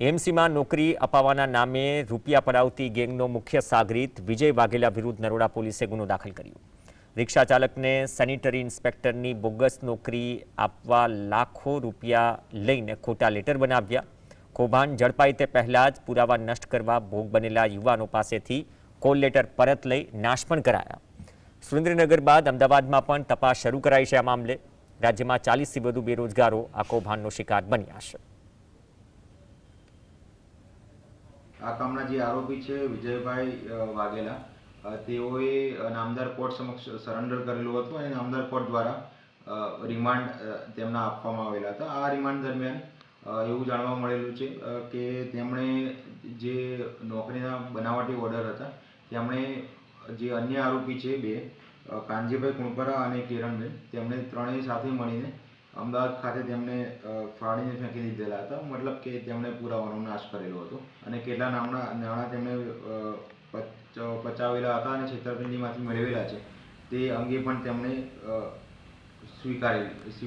એમસીમાં નોકરી અપાવવાના નામે રૂપિયા પડાવતી ગેંગનો મુખ્ય સાગરીત વિજય વાઘેલા વિરુદ્ધ નરોડા પોલીસે ગુનો દાખલ કર્યો. રિક્ષા ચાલકને સેનિટરી ઇન્સ્પેક્ટરની બોગસ નોકરી આપવા લાખો રૂપિયા લઈને ખોટા લેટર બનાવ્યા. કૌભાંડ ઝડપાય તે પહેલાં જ પુરાવા નષ્ટ કરવા ભોગ બનેલા યુવાનો પાસેથી કોલ લેટર પરત લઈ નાશ પણ કરાયા. સુરેન્દ્રનગર બાદ અમદાવાદમાં પણ તપાસ શરૂ કરાઈ છે આ મામલે. રાજ્યમાં ચાલીસથી વધુ બેરોજગારો આ કૌભાંડનો શિકાર બન્યા છે. આ કામના જે આરોપી છે, વિજયભાઈ વાઘેલા તેઓએ નામદાર કોર્ટ સમક્ષ સરેન્ડર કરેલું હતું અને નામદાર કોર્ટ દ્વારા રિમાન્ડ તેમના આપવામાં આવેલા હતા. આ રિમાન્ડ દરમિયાન એવું જાણવા મળેલું છે કે તેમણે જે નોકરીના બનાવટી ઓર્ડર હતા, તેમણે જે અન્ય આરોપી છે બે કાનજીભાઈ કુણપરા અને કિરણબેન તેમણે ત્રણેય સાથે મળીને અમદાવાદ ખાતે તેમને ફાડીને ફેંકી દીધેલા હતા, મતલબ કે તેમણે પુરાવાનો નાશ કરેલો હતો. અને કેટલા નામના, નાણાં તેમણે પચાવેલા હતા અને છેતરપિંડીમાંથી મેળવેલા છે, તે અંગે પણ તેમણે સ્વીકારેલ સ્વી-